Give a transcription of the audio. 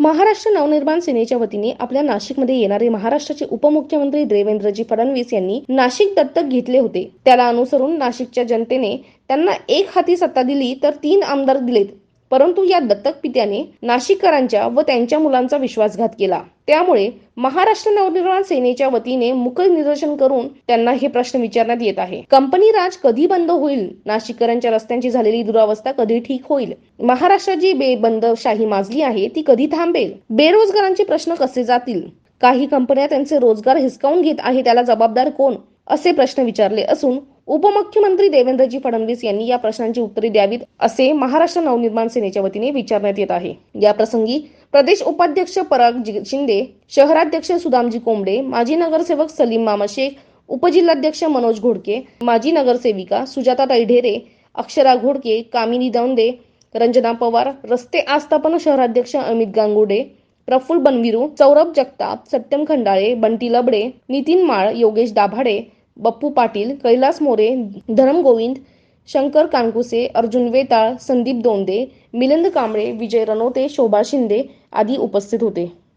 महाराष्ट्र नवनिर्माण सेनेच्या वतीने आपल्या नाशिकमध्ये येणारे महाराष्ट्राचे उपमुख्यमंत्री देवेंद्रजी फडणवीस यांनी नाशिक दत्तक घेतले होते. त्याला अनुसरून नाशिकच्या जनतेने त्यांना एक हाती सत्ता दिली तर तीन आमदार दिलेत. परंतु या दत्तक पित्याने नाशिककरांच्या व त्यांच्या मुलांचा विश्वासघात केला. त्यामुळे महाराष्ट्र नवनिर्माण सेनेच्या वतीने मुकल निदर्शन करून त्यांना हे प्रश्न विचारण्यात येत आहे. कंपनी राज कधी बंद होईल? नाशिककरांच्या रस्त्यांची झालेली दुरावस्था कधी ठीक होईल? महाराष्ट्रात जी बेबंदशाही माजली आहे ती कधी थांबेल? बेरोजगारांचे प्रश्न कसे जातील? काही कंपन्या त्यांचे रोजगार हिसकावून घेत आहे त्याला जबाबदार कोण? असे प्रश्न विचारले असून उपमुख्यमंत्री देवेंद्रजी फडणवीस यांनी या प्रश्नांची उत्तरे द्यावीत असे महाराष्ट्र नवनिर्माण सेनेच्या वतीने विचारण्यात येत आहे. या प्रसंगी प्रदेश उपाध्यक्ष पराग शिंदे शहराध्यक्ष सुदामजी कोंबडे माजी नगरसेवक सलीम मामा शेख उपजिल्हाध्यक्ष मनोज घोडके माजी नगरसेविका सुजाताताई ढेरे अक्षरा घोडके कामिनी दौंदे रंजना पवार रस्ते आस्थापन शहराध्यक्ष अमित गांगुडे प्रफुल्ल बनविरू सौरभ जगताप सत्यम खंडाळे बंटी लबडे नितीन माळ योगेश दाभाडे बप्पू पाटील कैलास मोरे धरम गोविंद शंकर कानकुसे अर्जुन वेताळ संदीप दोंदे मिलिंद कांबळे विजय रनोते शोभा शिंदे आदी उपस्थित होते.